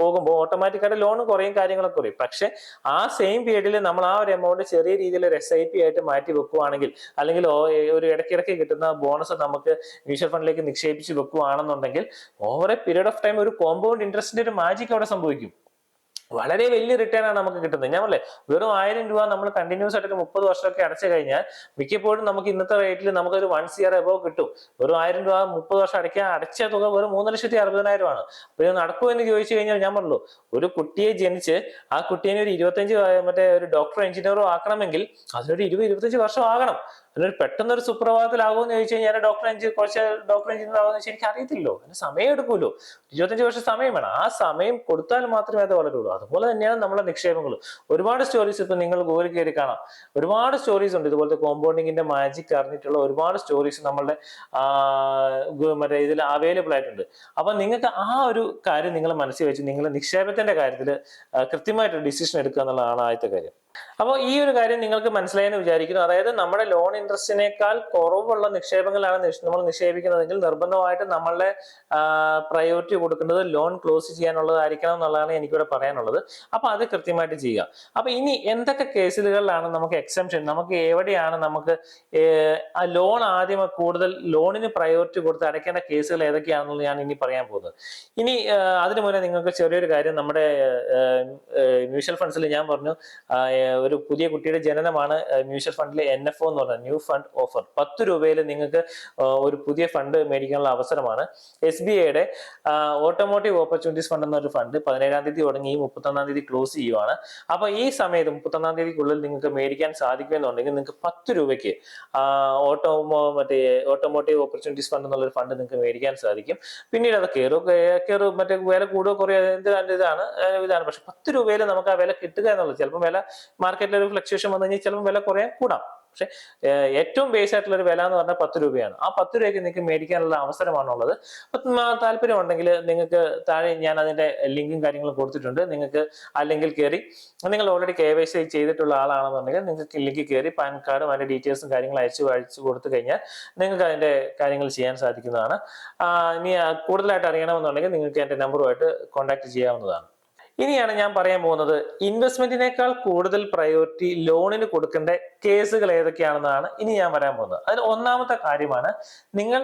Speaker 1: പോകുമ്പോൾ ഓട്ടോമാറ്റിക്കായിട്ട് ലോൺ കുറയും കാര്യങ്ങളൊക്കെ കുറയും. പക്ഷെ ആ സെയിം പീരീഡിൽ നമ്മൾ ആ ഒരു എമൗണ്ട് ചെറിയ രീതിയിൽ ഒരു എസ് ഐ പി ആയിട്ട് മാറ്റി വെക്കുവാണെങ്കിൽ അല്ലെങ്കിൽ ഒരു ഇടയ്ക്കിടയ്ക്ക് കിട്ടുന്ന ബോണസ് നമുക്ക് മ്യൂച്വൽ ഫണ്ടിലേക്ക് നിക്ഷേപിച്ച് വെക്കുവാണെന്നുണ്ടെങ്കിൽ over a period of time ഒരു കോമ്പൗണ്ട് ഇൻട്രസ്റ്റിന്റെ ഒരു മാജിക് അവിടെ സംഭവിക്കും. വളരെ വലിയ റിട്ടേൺ ആണ് നമുക്ക് കിട്ടുന്നത്. ഞാൻ പറഞ്ഞേ വെറും ആയിരം രൂപ നമ്മൾ കണ്ടിന്യൂസ് ആയിട്ട് മുപ്പത് വർഷമൊക്കെ അടച്ചു കഴിഞ്ഞാൽ മിക്കപ്പോഴും നമുക്ക് ഇന്നത്തെ റേറ്റിൽ നമുക്കൊരു വൺ സിയർ എബോ കിട്ടും. വെറും ആയിരം രൂപ മുപ്പത് വർഷം അടയ്ക്കാൻ അടച്ച തുക വെറും മൂന്ന് ലക്ഷത്തി അറുപതിനായിരമാണ്. അപ്പൊ ഇത് നടക്കുമോ എന്ന് ചോദിച്ചു കഴിഞ്ഞാൽ ഞാൻ പറഞ്ഞു ഒരു കുട്ടിയെ ജനിച്ച് ആ കുട്ടീനെ ഒരു ഇരുപത്തഞ്ച് മറ്റേ ഒരു ഡോക്ടറോ എഞ്ചിനീയറോ ആക്കണമെങ്കിൽ അതിനൊരു ഇരുപത് ഇരുപത്തഞ്ച് വർഷം ആകണം. അതിനൊരു പെട്ടെന്നൊരു സുപ്രഭാതത്തിലാകുമെന്ന് ചോദിച്ചു കഴിഞ്ഞാൽ ഡോക്ടർ എഞ്ചിനീയർ കുറച്ച് ഡോക്ടർ എഞ്ചിനീയർ ആകുമെന്ന് വെച്ചാൽ എനിക്ക് അറിയത്തില്ലോ അതിന് സമയം എടുക്കുമല്ലോ ഇരുപത്തഞ്ച് വർഷം സമയം വേണം. ആ സമയം കൊടുത്താൽ മാത്രമേ അത് വളരുള്ളൂ. അതുപോലെ തന്നെയാണ് നമ്മുടെ നിക്ഷേപങ്ങൾ ഒരുപാട് സ്റ്റോറീസ് ഇപ്പൊ നിങ്ങൾ ഗൂഗിൾ കയറി കാണാം. ഒരുപാട് സ്റ്റോറീസ് ഉണ്ട്. ഇതുപോലത്തെ കോമ്പൗണ്ടിങ്ങിന്റെ മാജിക് അറിഞ്ഞിട്ടുള്ള ഒരുപാട് സ്റ്റോറീസ് നമ്മളുടെ മറ്റേ ഇതിൽ അവൈലബിൾ ആയിട്ടുണ്ട്. അപ്പൊ നിങ്ങൾക്ക് ആ ഒരു കാര്യം നിങ്ങൾ മനസ്സിൽ വെച്ച് നിങ്ങൾ നിക്ഷേപത്തിന്റെ കാര്യത്തിൽ കൃത്യമായിട്ട് ഡിസിഷൻ എടുക്കുക എന്നുള്ളതാണ് ആദ്യത്തെ കാര്യം. അപ്പോൾ ഈ ഒരു കാര്യം നിങ്ങൾക്ക് മനസ്സിലായെന്ന് വിചാരിക്കുന്നു. അതായത് നമ്മുടെ ലോൺ ഇൻട്രസ്റ്റിനേക്കാൾ കുറവുള്ള നിക്ഷേപങ്ങളാണ് നമ്മൾ നിക്ഷേപിക്കുന്നതെങ്കിൽ നിർബന്ധമായിട്ട് നമ്മളുടെ പ്രയോറിറ്റി കൊടുക്കേണ്ടത് ലോൺ ക്ലോസ് ചെയ്യാനുള്ളതായിരിക്കണം എന്നുള്ളതാണ് എനിക്കിവിടെ പറയാനുള്ളത്. അപ്പോൾ അത് കൃത്യമായിട്ട് ചെയ്യുക. അപ്പോൾ ഇനി എന്തൊക്കെ കേസുകളിലാണ് നമുക്ക് എക്സംഷൻ നമുക്ക് എവിടെയാണ് നമുക്ക് ആ ലോൺ ആദ്യം കൂടുതൽ ലോണിന് പ്രയോറിറ്റി കൊടുത്ത് അടയ്ക്കേണ്ട കേസുകൾ ഏതൊക്കെയാണെന്നുള്ളത് ഞാൻ ഇനി പറയാൻ പോകുന്നത്. ഇനി അതിനു മുന്നേ നിങ്ങൾക്ക് ചെറിയൊരു കാര്യം നമ്മുടെ മ്യൂച്വൽ ഫണ്ട്സിൽ ഞാൻ പറഞ്ഞു ഒരു പുതിയ കുട്ടിയുടെ ജനനമാണ് മ്യൂച്വൽ ഫണ്ടിലെ എൻ എഫ് ഒ എന്ന് പറഞ്ഞ ന്യൂ ഫണ്ട് ഓഫർ പത്ത് രൂപയിൽ നിങ്ങൾക്ക് ഒരു പുതിയ ഫണ്ട് മേടിക്കാനുള്ള അവസരമാണ്. എസ് ബി ഐയുടെ ഓട്ടോമോട്ടീവ് ഓപ്പർച്യൂണിറ്റീസ് ഫണ്ട് എന്നൊരു ഫണ്ട് പതിനേഴാം തീയതി തുടങ്ങി മുപ്പത്തൊന്നാം തീയതി ക്ലോസ് ചെയ്യുവാണ്. അപ്പൊ ഈ സമയത്ത് മുപ്പത്തൊന്നാം തീയതിക്കുള്ളിൽ നിങ്ങൾക്ക് മേടിക്കാൻ സാധിക്കുമെന്നുണ്ടെങ്കിൽ നിങ്ങൾക്ക് പത്ത് രൂപയ്ക്ക് ഓട്ടോ മറ്റേ ഓട്ടോമോട്ടീവ് ഓപ്പർച്യൂണിറ്റീസ് ഫണ്ട് എന്നുള്ളൊരു ഫണ്ട് നിങ്ങൾക്ക് മേടിക്കാൻ സാധിക്കും. പിന്നീട് അത് കയറു കയറു മറ്റേ വില കൂടുകയോ കുറയോ അതിന്റെ ഇതാണ് ഇതാണ്. പക്ഷെ പത്ത് രൂപയിൽ നമുക്ക് ആ വില കിട്ടുക എന്നുള്ളത് ചിലപ്പോൾ വില മാർക്കറ്റിൽ ഒരു ഫ്ലക്ച്വേഷൻ വന്നു കഴിഞ്ഞാൽ ചിലപ്പോൾ വില കുറയാൻ കൂടാം. പക്ഷെ ഏറ്റവും ബേസ് ആയിട്ടുള്ള ഒരു വില എന്ന് പറഞ്ഞാൽ പത്ത് രൂപയാണ്. ആ പത്ത് രൂപയ്ക്ക് നിങ്ങൾക്ക് മേടിക്കാനുള്ള അവസരമാണുള്ളത്. അപ്പം താല്പര്യം ഉണ്ടെങ്കിൽ നിങ്ങൾക്ക് താഴെ ഞാൻ അതിന്റെ ലിങ്കും കാര്യങ്ങളും കൊടുത്തിട്ടുണ്ട്. നിങ്ങൾക്ക് ആ ലിങ്കിൽ കയറി നിങ്ങൾ ഓൾറെഡി കെ വൈ സി ചെയ്തിട്ടുള്ള ആളാണെന്നുണ്ടെങ്കിൽ നിങ്ങൾക്ക് ലിങ്കിൽ കയറി പാൻ കാർഡും അതിന്റെ ഡീറ്റെയിൽസും കാര്യങ്ങളും അയച്ചു അയച്ചു കൊടുത്തു കഴിഞ്ഞാൽ നിങ്ങൾക്ക് അതിന്റെ കാര്യങ്ങൾ ചെയ്യാൻ സാധിക്കുന്നതാണ്. ഇനി കൂടുതലായിട്ട് അറിയണമെന്നുണ്ടെങ്കിൽ നിങ്ങൾക്ക് എന്റെ നമ്പറുമായിട്ട് കോൺടാക്ട് ചെയ്യാവുന്നതാണ്. ഇനിയാണ് ഞാൻ പറയാൻ പോകുന്നത് ഇൻവെസ്റ്റ്മെന്റിനേക്കാൾ കൂടുതൽ പ്രയോറിറ്റി ലോണിന് കൊടുക്കേണ്ട കേസുകൾ ഏതൊക്കെയാണെന്നാണ് ഇനി ഞാൻ പറയാൻ പോകുന്നത്. അതിൽ ഒന്നാമത്തെ കാര്യമാണ് നിങ്ങൾ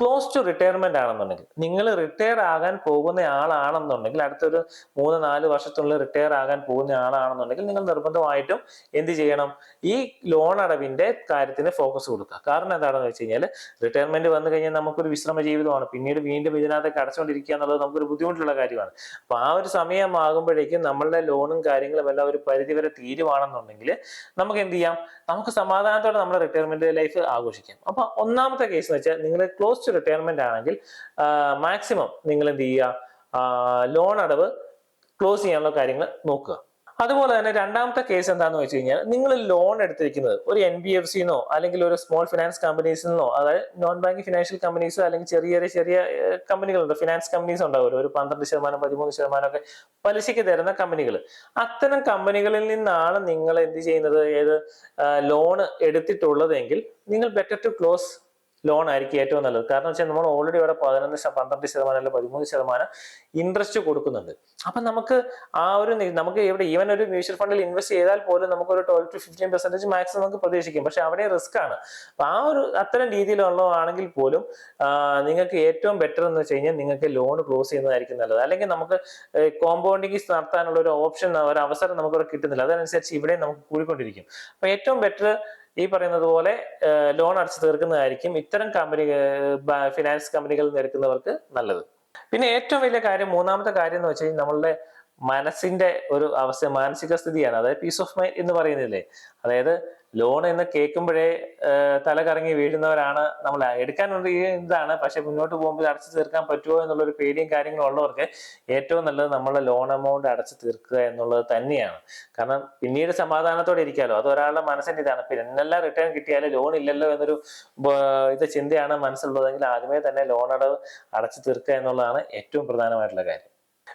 Speaker 1: ക്ലോസ് ടു റിട്ടയർമെന്റ് ആണെന്നുണ്ടെങ്കിൽ. നിങ്ങൾ റിട്ടയർ ആകാൻ പോകുന്ന ആളാണെന്നുണ്ടെങ്കിൽ അടുത്തൊരു മൂന്ന് നാല് വർഷത്തിനുള്ളിൽ റിട്ടയർ ആകാൻ പോകുന്ന ആളാണെന്നുണ്ടെങ്കിൽ നിങ്ങൾ നിർബന്ധമായിട്ടും എന്ത് ചെയ്യണം? ഈ ലോൺ അടവിന്റെ കാര്യത്തിന് ഫോക്കസ് കൊടുക്കുക. കാരണം എന്താണെന്ന് വെച്ച് കഴിഞ്ഞാൽ റിട്ടയർമെന്റ് വന്നു കഴിഞ്ഞാൽ നമുക്കൊരു വിശ്രമ ജീവിതമാണ്. പിന്നീട് വീണ്ടും ഇതിനകത്തേക്ക് അടച്ചുകൊണ്ടിരിക്കുക എന്നുള്ളത് നമുക്കൊരു ബുദ്ധിമുട്ടുള്ള കാര്യമാണ്. അപ്പൊ ആ ഒരു സമയമാകുമ്പോഴേക്കും നമ്മളുടെ ലോണും കാര്യങ്ങളും എല്ലാം ഒരു പരിധിവരെ തീരുവാണെന്നുണ്ടെങ്കിൽ നമുക്ക് എന്ത് ചെയ്യാം? നമുക്ക് സമാധാനത്തോടെ നമ്മുടെ റിട്ടയർമെന്റ് ലൈഫ് ആഘോഷിക്കാം. അപ്പൊ ഒന്നാമത്തെ കേസ് എന്ന് വെച്ചാൽ നിങ്ങൾ ക്ലോസ് ടു റിട്ടയർമെന്റ് ആണെങ്കിൽ മാക്സിമം നിങ്ങൾ എന്ത് ചെയ്യുക? ലോൺ അടവ് ക്ലോസ് ചെയ്യാനുള്ള കാര്യങ്ങൾ നോക്കുക. അതുപോലെ തന്നെ രണ്ടാമത്തെ കേസ് എന്താണെന്ന് വെച്ച് കഴിഞ്ഞാൽ നിങ്ങൾ ലോൺ എടുത്തിരിക്കുന്നത് ഒരു എൻ ബി എഫ് സിന്നോ അല്ലെങ്കിൽ ഒരു സ്മോൾ ഫിനാൻസ് കമ്പനീസിൽ നിന്നോ അതായത് നോൺ ബാങ്കിങ് ഫിനാൻഷ്യൽ കമ്പനീസോ അല്ലെങ്കിൽ ചെറിയ ചെറിയ ചെറിയ കമ്പനികളുണ്ട് ഫിനാൻസ് കമ്പനീസ് ഉണ്ടാവുമല്ലോ. ഒരു പന്ത്രണ്ട് ശതമാനം പതിമൂന്ന് ശതമാനം ഒക്കെ പലിശയ്ക്ക് തരുന്ന കമ്പനികൾ അത്തരം കമ്പനികളിൽ നിന്നാണ് നിങ്ങൾ എന്ത് ചെയ്യുന്നത്? ഏത് ലോൺ എടുത്തിട്ടുള്ളതെങ്കിൽ നിങ്ങൾ ബെറ്റർ ടു ക്ലോസ് ലോൺ ആയിരിക്കും ഏറ്റവും നല്ലത്. കാരണം വെച്ചാൽ നമ്മൾ ഓൾറെഡി ഇവിടെ പതിനൊന്ന് പന്ത്രണ്ട് ശതമാനം അല്ലെങ്കിൽ പതിമൂന്ന് ശതമാനം ഇൻട്രസ്റ്റ് കൊടുക്കുന്നുണ്ട്. അപ്പൊ നമുക്ക് ആ ഒരു നമുക്ക് ഇവിടെ ഈവൻ ഒരു മ്യൂച്വൽ ഫണ്ടിൽ ഇൻവെസ്റ്റ് ചെയ്താൽ പോലും നമുക്ക് ഒരു twelve to fifteen percentage maximum നമുക്ക് പ്രതീക്ഷിക്കും. പക്ഷെ അവിടെ റിസ്ക് ആണ്. അപ്പൊ ആ ഒരു അത്തരം രീതിയിലുള്ളതാണെങ്കിൽ പോലും നിങ്ങൾക്ക് ഏറ്റവും ബെറ്റർ എന്ന് വെച്ച് കഴിഞ്ഞാൽ നിങ്ങൾക്ക് ലോൺ ക്ലോസ് ചെയ്യുന്നതായിരിക്കും നല്ലത്. അല്ലെങ്കിൽ നമുക്ക് കോമ്പൗണ്ടിങ് നടത്താനുള്ള ഒരു ഓപ്ഷൻ ഒരു അവസരം നമുക്കിവിടെ കിട്ടുന്നില്ല. അതനുസരിച്ച് ഇവിടെ നമുക്ക് കൂടിക്കൊണ്ടിരിക്കും. അപ്പൊ ഏറ്റവും ബെറ്റർ ഈ പറയുന്നത് പോലെ ലോൺ അടച്ചു തീർക്കുന്നതായിരിക്കും ഇത്തരം കമ്പനി ഫിനാൻസ് കമ്പനികളിൽ നിന്ന് നല്ലത്. പിന്നെ ഏറ്റവും വലിയ കാര്യം മൂന്നാമത്തെ കാര്യം എന്ന് വെച്ച് കഴിഞ്ഞാൽ നമ്മളുടെ മനസ്സിന്റെ ഒരു അവസ്ഥ മാനസിക സ്ഥിതിയാണ്. അതായത് പീസ് ഓഫ് മൈൻഡ് എന്ന് പറയുന്നില്ലേ? അതായത് ലോൺ എന്ന് കേൾക്കുമ്പോഴേ തല കറങ്ങി വീഴുന്നവരാണ് നമ്മൾ. എടുക്കാനുള്ള ഇതാണ്. പക്ഷെ മുന്നോട്ട് പോകുമ്പോൾ അടച്ചു തീർക്കാൻ പറ്റുമോ എന്നുള്ള ഒരു പേടിയും കാര്യങ്ങളും ഉള്ളവർക്ക് ഏറ്റവും നല്ലത് നമ്മൾ ലോൺ എമൗണ്ട് അടച്ചു തീർക്കുക എന്നുള്ളത് തന്നെയാണ്. കാരണം പിന്നീട് സമാധാനത്തോടെ ഇരിക്കാമല്ലോ അത് ഒരാളുടെ മനസ്സിന്റെ ഇതാണ്. പിന്നെ എന്നെല്ലാം റിട്ടേൺ കിട്ടിയാലും ലോൺ ഇല്ലല്ലോ എന്നൊരു ഇത് ചിന്തയാണ് മനസ്സിലുള്ളതെങ്കിൽ ആദ്യമേ തന്നെ ലോൺ അടവ് അടച്ചു തീർക്കുക എന്നുള്ളതാണ് ഏറ്റവും പ്രധാനമായിട്ടുള്ള കാര്യം.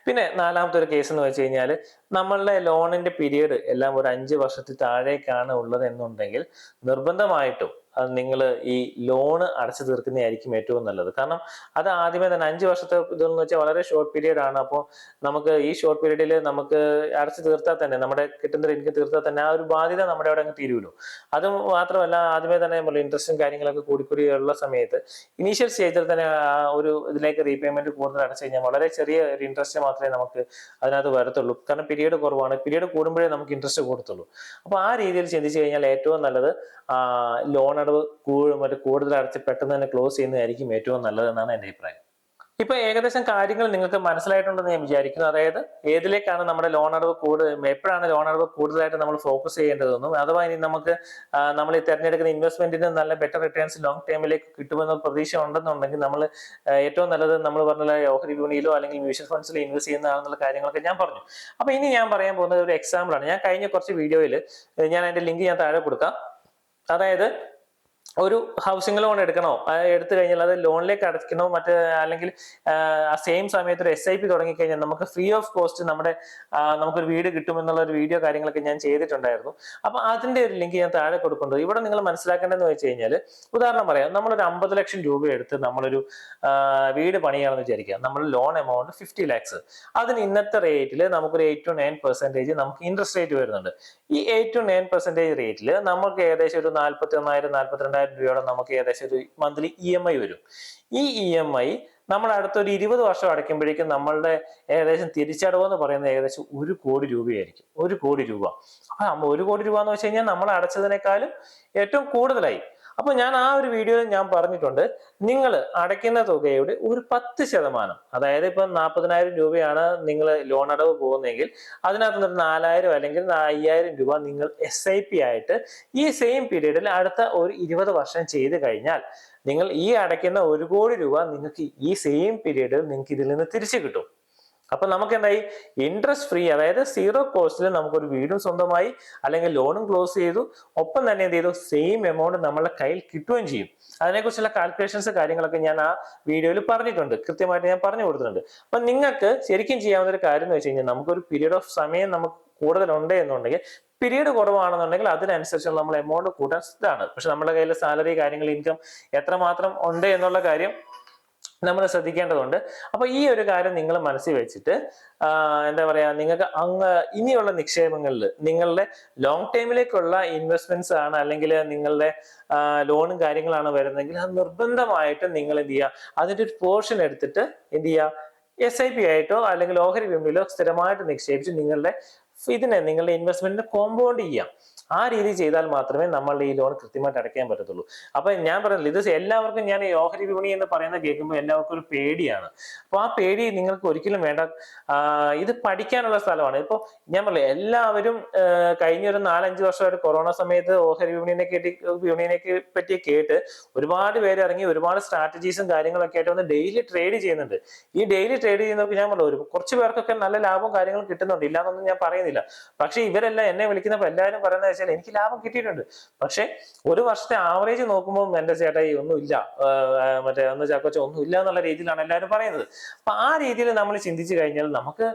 Speaker 1: പിന്നെ നാലാമത്തെ ഒരു കേസ് എന്ന് വെച്ച് കഴിഞ്ഞാൽ നമ്മളുടെ ലോണിന്റെ പീരീഡ് എല്ലാം ഒരു അഞ്ച് വർഷത്തിൽ താഴേക്കാണ് ഉള്ളത് എന്നുണ്ടെങ്കിൽ നിർബന്ധമായിട്ടും നിങ്ങൾ ഈ ലോണ് അടച്ചു തീർക്കുന്നതായിരിക്കും ഏറ്റവും നല്ലത്. കാരണം അത് ആദ്യമേ തന്നെ അഞ്ച് വർഷത്തെ ഇതെന്ന് വെച്ചാൽ വളരെ ഷോർട്ട് പീരീഡ് ആണ്. അപ്പോൾ നമുക്ക് ഈ ഷോർട്ട് പീരീഡിൽ നമുക്ക് അടച്ചു തീർത്താൽ തന്നെ നമ്മുടെ കിട്ടുന്ന ഇൻകം തീർത്താൽ തന്നെ ആ ഒരു ബാധ്യത നമ്മുടെ അവിടെ അങ്ങ് തീരുമല്ലോ അത് മാത്രമല്ല ആദ്യമേ തന്നെ നമ്മൾ ഇൻട്രസ്റ്റും കാര്യങ്ങളൊക്കെ കൂടിക്കൂടി ഉള്ള സമയത്ത് ഇനീഷ്യൽ സ്റ്റേജിൽ തന്നെ ഒരു ഇതിലേക്ക് റീപേയ്മെന്റ് കൂടുതൽ അടച്ചു കഴിഞ്ഞാൽ വളരെ ചെറിയ ഒരു ഇൻട്രസ്റ്റ് മാത്രമേ നമുക്ക് അതിനകത്ത് വരത്തുള്ളൂ. കാരണം പീരീഡ് കുറവാണ്. പീരീഡ് കൂടുമ്പോഴേ നമുക്ക് ഇൻട്രസ്റ്റ് കൊടുത്തുള്ളൂ. അപ്പൊ ആ രീതിയിൽ ചിന്തിച്ചു കഴിഞ്ഞാൽ ഏറ്റവും നല്ലത് ലോൺ അടവ് മറ്റേ കൂടുതൽ അടച്ച് പെട്ടെന്ന് തന്നെ ക്ലോസ് ചെയ്യുന്നതായിരിക്കും ഏറ്റവും നല്ലതെന്നാണ് എന്റെ അഭിപ്രായം. ഇപ്പൊ ഏകദേശം കാര്യങ്ങൾ നിങ്ങൾക്ക് മനസ്സിലായിട്ടുണ്ടെന്ന് ഞാൻ വിചാരിക്കുന്നു. അതായത് ഏതിലേക്കാണ് നമ്മുടെ ലോൺ അടവ് കൂടുതൽ എപ്പോഴാണ് ലോൺ അടവ് കൂടുതലായിട്ട് നമ്മൾ ഫോക്കസ് ചെയ്യേണ്ടതെന്നും അഥവാ ഇനി നമുക്ക് നമ്മൾ ഈ തിരഞ്ഞെടുക്കുന്ന ഇൻവെസ്റ്റ്മെന്റിന് നല്ല ബെറ്റർ റിട്ടേൺസ് ലോങ് ടൈമിലേക്ക് കിട്ടുമെന്ന പ്രതീക്ഷ ഉണ്ടെന്നുണ്ടെങ്കിൽ നമ്മൾ ഏറ്റവും നല്ലത് നമ്മൾ പറഞ്ഞ ഓഹരി വിപണിയിലോ അല്ലെങ്കിൽ മ്യൂച്വൽ ഫണ്ട്സിലോ ഇൻവെസ്റ്റ് ചെയ്യുന്നതാണെന്നുള്ള കാര്യങ്ങളൊക്കെ ഞാൻ പറഞ്ഞു. അപ്പൊ ഇനി ഞാൻ പറയാൻ പോകുന്നത് ഒരു എക്സാമ്പിൾ ആണ് ഞാൻ കഴിഞ്ഞ കുറച്ച് വീഡിയോയിൽ ഞാൻ അതിന്റെ ലിങ്ക് ഞാൻ താഴെ കൊടുക്കാം. അതായത് ഒരു ഹൗസിംഗ് ലോൺ എടുക്കണോ? എടുത്തു കഴിഞ്ഞാൽ അത് ലോണിലേക്ക് അടയ്ക്കണോ? മറ്റ് അല്ലെങ്കിൽ ആ സെയിം സമയത്ത് ഒരു എസ് ഐ പി തുടങ്ങിക്കഴിഞ്ഞാൽ നമുക്ക് ഫ്രീ ഓഫ് കോസ്റ്റ് നമ്മുടെ നമുക്കൊരു വീട് കിട്ടുമെന്നുള്ള ഒരു വീഡിയോ കാര്യങ്ങളൊക്കെ ഞാൻ ചെയ്തിട്ടുണ്ടായിരുന്നു. അപ്പൊ അതിന്റെ ഒരു ലിങ്ക് ഞാൻ താഴെ കൊടുക്കുന്നുണ്ട്. ഇവിടെ നിങ്ങൾ മനസ്സിലാക്കേണ്ടതെന്ന് വെച്ച് കഴിഞ്ഞാൽ ഉദാഹരണം പറയാം. നമ്മളൊരു അമ്പത് ലക്ഷം രൂപ എടുത്ത് നമ്മളൊരു വീട് പണിയാണെന്ന് വിചാരിക്കുക. നമ്മൾ ലോൺ എമൗണ്ട് ഫിഫ്റ്റി ലാക്സ് അതിന് ഇന്നത്തെ റേറ്റിൽ നമുക്കൊരു എയ്റ്റ് ടു നയൻ പെർസെന്റേജ് നമുക്ക് ഇൻട്രസ്റ്റ് റേറ്റ് വരുന്നുണ്ട്. ഈ എയ്റ്റ് ടു നയൻ പെർസെന്റേജ് റേറ്റിൽ നമുക്ക് ഏകദേശം ഒരു നാല്പത്തി ഒന്നായിരം നാല്പത്തിരണ്ടായിരം രൂപയോടെ നമുക്ക് ഏകദേശം ഒരു മന്ത്ലി ഇ എം ഐ വരും. ഈ ഇ എം ഐ നമ്മൾ അടുത്തൊരു ഇരുപത് വർഷം അടയ്ക്കുമ്പോഴേക്കും നമ്മളുടെ ഏകദേശം തിരിച്ചടവ് എന്ന് പറയുന്നത് ഏകദേശം ഒരു കോടി രൂപയായിരിക്കും. ഒരു കോടി രൂപ. അപ്പൊ ഒരു കോടി രൂപ എന്ന് വെച്ച് കഴിഞ്ഞാൽ നമ്മൾ അടച്ചതിനേക്കാളും ഏറ്റവും കൂടുതലായി. അപ്പൊ ഞാൻ ആ ഒരു വീഡിയോയിൽ ഞാൻ പറഞ്ഞിട്ടുണ്ട് നിങ്ങൾ അടയ്ക്കുന്ന തുകയുടെ ഒരു പത്ത് ശതമാനം അതായത് ഇപ്പൊ നാൽപ്പതിനായിരം രൂപയാണ് നിങ്ങൾ ലോൺ അടവ് പോകുന്നതെങ്കിൽ അതിനകത്ത് നിന്ന് നാലായിരം അല്ലെങ്കിൽ അയ്യായിരം രൂപ നിങ്ങൾ എസ് ഐ പി ആയിട്ട് ഈ സെയിം പീരീഡിൽ അടുത്ത ഒരു ഇരുപത് വർഷം ചെയ്ത് കഴിഞ്ഞാൽ നിങ്ങൾ ഈ അടയ്ക്കുന്ന ഒരു കോടി രൂപ നിങ്ങൾക്ക് ഈ സെയിം പീരീഡിൽ നിങ്ങൾക്ക് ഇതിൽ നിന്ന് തിരിച്ചു കിട്ടും. അപ്പൊ നമുക്ക് എന്തായി ഇൻട്രസ്റ്റ് ഫ്രീ അതായത് സീറോ കോസ്റ്റിൽ നമുക്കൊരു വീടും സ്വന്തമായി അല്ലെങ്കിൽ ലോണും ക്ലോസ് ചെയ്തു. ഒപ്പം തന്നെ എന്ത് ചെയ്തു? സെയിം എമൗണ്ട് നമ്മളെ കയ്യിൽ കിട്ടുകയും ചെയ്യും. അതിനെക്കുറിച്ചുള്ള കാൽക്കുലേഷൻസ് കാര്യങ്ങളൊക്കെ ഞാൻ ആ വീഡിയോയിൽ പറഞ്ഞിട്ടുണ്ട്. കൃത്യമായിട്ട് ഞാൻ പറഞ്ഞു കൊടുത്തിട്ടുണ്ട്. അപ്പൊ നിങ്ങൾക്ക് ശരിക്കും ചെയ്യാവുന്ന ഒരു കാര്യം എന്ന് വെച്ച് കഴിഞ്ഞാൽ നമുക്കൊരു പീരീഡ് ഓഫ് സമയം നമുക്ക് കൂടുതൽ കൂടുതലുണ്ട് എന്നുണ്ടെങ്കിൽ പീരീഡ് കുറവാണെന്നുണ്ടെങ്കിൽ അതിനനുസരിച്ച് നമ്മൾ എമൗണ്ട് കൂട്ടാൻ ഇതാണ്. പക്ഷെ നമ്മുടെ കയ്യിൽ സാലറി കാര്യങ്ങൾ ഇൻകം എത്രമാത്രം ഉണ്ട് എന്നുള്ള കാര്യം നമ്മൾ ശ്രദ്ധിക്കേണ്ടതുണ്ട്. അപ്പൊ ഈ ഒരു കാര്യം നിങ്ങൾ മനസ്സിൽ വെച്ചിട്ട് എന്താ പറയാ നിങ്ങൾക്ക് അങ്ങ് ഇനിയുള്ള നിക്ഷേപങ്ങളിൽ നിങ്ങളുടെ ലോങ് ടൈമിലേക്കുള്ള ഇൻവെസ്റ്റ്മെന്റ്സ് ആണ് അല്ലെങ്കിൽ നിങ്ങളുടെ ലോണും കാര്യങ്ങളാണ് വരുന്നതെങ്കിൽ അത് നിർബന്ധമായിട്ട് നിങ്ങൾ എന്ത് ചെയ്യുക അതിന്റെ ഒരു പോർഷൻ എടുത്തിട്ട് എന്ത് ചെയ്യുക എസ് ഐ പി ആയിട്ടോ അല്ലെങ്കിൽ ഓഹരി വിപണിയിലോ സ്ഥിരമായിട്ട് നിക്ഷേപിച്ച് നിങ്ങളുടെ ഇതിനെ നിങ്ങളുടെ ഇൻവെസ്റ്റ്മെന്റിനെ കോമ്പൗണ്ട് ചെയ്യാം ആ രീതി ചെയ്താൽ മാത്രമേ നമ്മളുടെ ഈ ലോൺ കൃത്യമായിട്ട് അടയ്ക്കാൻ പറ്റത്തുള്ളൂ. അപ്പൊ ഞാൻ പറഞ്ഞില്ല ഇത് എല്ലാവർക്കും ഞാൻ ഈ ഓഹരി വിപണി എന്ന് പറയുന്ന കേൾക്കുമ്പോൾ എല്ലാവർക്കും ഒരു പേടിയാണ്. അപ്പൊ ആ പേടി നിങ്ങൾക്ക് ഒരിക്കലും വേണ്ട. ഇത് പഠിക്കാനുള്ള സ്ഥലമാണ്. ഇപ്പൊ ഞാൻ പറഞ്ഞില്ല എല്ലാവരും കഴിഞ്ഞ ഒരു നാലഞ്ച് വർഷമായിട്ട് കൊറോണ സമയത്ത് ഓഹരി വിപണിനെ കേട്ടി വിപണിനെ പറ്റി കേട്ട് ഒരുപാട് പേര് ഇറങ്ങി ഒരുപാട് സ്ട്രാറ്റജീസും കാര്യങ്ങളൊക്കെ ആയിട്ട് വന്ന് ഡെയിലി ട്രേഡ് ചെയ്യുന്നുണ്ട്. ഈ ഡെയിലി ട്രേഡ് ചെയ്യുന്നവർക്ക് ഞാൻ പറഞ്ഞു ഒരു കുറച്ച് പേർക്കൊക്കെ നല്ല ലാഭവും കാര്യങ്ങളും കിട്ടുന്നുണ്ട്. ഇല്ലാന്നൊന്നും ഞാൻ പറയുന്നില്ല. പക്ഷെ ഇവരെല്ലാം എന്നെ വിളിക്കുന്നപ്പോൾ എല്ലാവരും പറയുന്നത് വെച്ചാൽ എനിക്ക് ലാഭം കിട്ടിയിട്ടുണ്ട്. പക്ഷെ ഒരു വർഷത്തെ ആവറേജ് നോക്കുമ്പോൾ എന്റെ ചേട്ടായി ഒന്നുമില്ല മറ്റേ ഒന്ന് ചാക്കോച്ച ഒന്നും ഇല്ല എന്നുള്ള രീതിയിലാണ് എല്ലാവരും പറയുന്നത്. അപ്പൊ ആ രീതിയിൽ നമ്മൾ ചിന്തിച്ചു കഴിഞ്ഞാൽ നമുക്ക്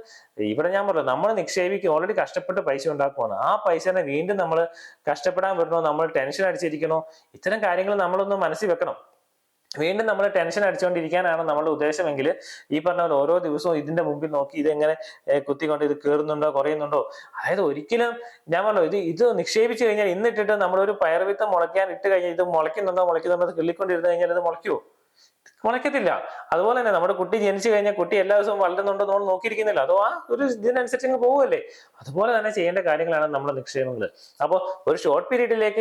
Speaker 1: ഇവിടെ ഞാൻ പറഞ്ഞു നമ്മൾ നിക്ഷേപിക്കും ഓൾറെഡി കഷ്ടപ്പെട്ട് പൈസ ഉണ്ടാക്കുവാണ്. ആ പൈസനെ വീണ്ടും നമ്മൾ കഷ്ടപ്പെടാൻ വിടണോ നമ്മൾ ടെൻഷൻ അടിച്ചിരിക്കണോ ഇത്തരം കാര്യങ്ങൾ നമ്മളൊന്ന് മനസ്സിൽ വെക്കണം. വീണ്ടും നമ്മൾ ടെൻഷൻ അടിച്ചുകൊണ്ടിരിക്കാനാണ് നമ്മുടെ ഉദ്ദേശമെങ്കിൽ ഈ പറഞ്ഞ പോലെ ഓരോ ദിവസവും ഇതിന്റെ മുമ്പിൽ നോക്കി ഇതെങ്ങനെ കുത്തിക്കൊണ്ട് ഇത് കയറുന്നുണ്ടോ കുറയുന്നുണ്ടോ? അതായത് ഒരിക്കലും ഞാൻ പറഞ്ഞു ഇത് ഇത് നിക്ഷേപിച്ചു കഴിഞ്ഞാൽ ഇന്നിട്ടിട്ട് നമ്മളൊരു പയർവിത്തം മുളയ്ക്കാൻ ഇട്ട് കഴിഞ്ഞാൽ ഇത് മുളയ്ക്കുന്നുണ്ടോ മുളയ്ക്കുന്നുണ്ടോ കിള്ളിക്കൊണ്ടിരുന്ന് കഴിഞ്ഞാൽ ഇത് മുളയ്ക്കുമോ മുളയ്ക്കത്തില്ല. അതുപോലെ തന്നെ നമ്മുടെ കുട്ടി ജനിച്ചു കഴിഞ്ഞാൽ കുട്ടി എല്ലാ ദിവസവും വളരുന്നുണ്ടോ നമ്മൾ നോക്കിയിരിക്കുന്നില്ല. അതോ ആ ഒരു ഇതിനനുസരിച്ച് അങ്ങ് പോവുമല്ലേ അതുപോലെ തന്നെ ചെയ്യേണ്ട കാര്യങ്ങളാണ് നമ്മുടെ നിക്ഷേപങ്ങൾ അപ്പോൾ ഒരു ഷോർട്ട് പീരീഡിലേക്ക്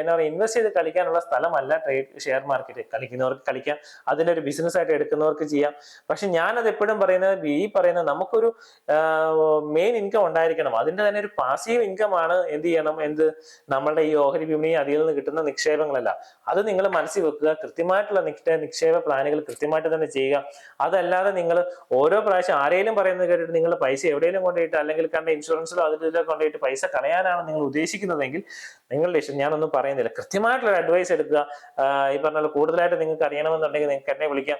Speaker 1: എന്താ പറയുക ഇൻവെസ്റ്റ് ചെയ്ത് കളിക്കാനുള്ള സ്ഥലമല്ല ട്രേഡ് ഷെയർ മാർക്കറ്റ് കളിക്കുന്നവർക്ക് കളിക്കാം അതിന്റെ ഒരു ബിസിനസ്സായിട്ട് എടുക്കുന്നവർക്ക് ചെയ്യാം. പക്ഷെ ഞാനത് എപ്പോഴും പറയുന്നത് ഈ പറയുന്നത് നമുക്കൊരു മെയിൻ ഇൻകം ഉണ്ടായിരിക്കണം. അതിന്റെ തന്നെ ഒരു പാസീവ് ഇൻകം ആണ് എന്ത് ചെയ്യണം എന്ത് നമ്മളുടെ ഈ ഓഹരി വിപണി അതിൽ നിന്ന് കിട്ടുന്ന നിക്ഷേപങ്ങളല്ല. അത് നിങ്ങൾ മനസ്സിൽ വെക്കുക. കൃത്യമായിട്ടുള്ള നിക്ഷേ- നിക്ഷേപ പ്ലാനുകൾ കൃത്യമായിട്ട് തന്നെ ചെയ്യുക. അതല്ലാതെ നിങ്ങൾ ഓരോ പ്രാവശ്യം ആരെങ്കിലും പറയുന്നത് കേട്ടിട്ട് നിങ്ങൾ പൈസ എവിടെയെങ്കിലും കൊണ്ടുപോയിട്ട് അല്ലെങ്കിൽ കണ്ട ഇൻഷുറൻസിലോ അതിലോ കൊണ്ടുപോയിട്ട് പൈസ കളയാനാണ് നിങ്ങൾ ഉദ്ദേശിക്കുന്നതെങ്കിൽ നിങ്ങളുടെ ഇഷ്ടം ഞാനൊന്നും പറയുന്നില്ല. കൃത്യമായിട്ടുള്ള അഡ്വൈസ് എടുക്കുക. ഈ പറഞ്ഞ കൂടുതലായിട്ട് നിങ്ങൾക്ക് അറിയണമെന്നുണ്ടെങ്കിൽ നിങ്ങൾക്ക് എന്നെ വിളിക്കാം.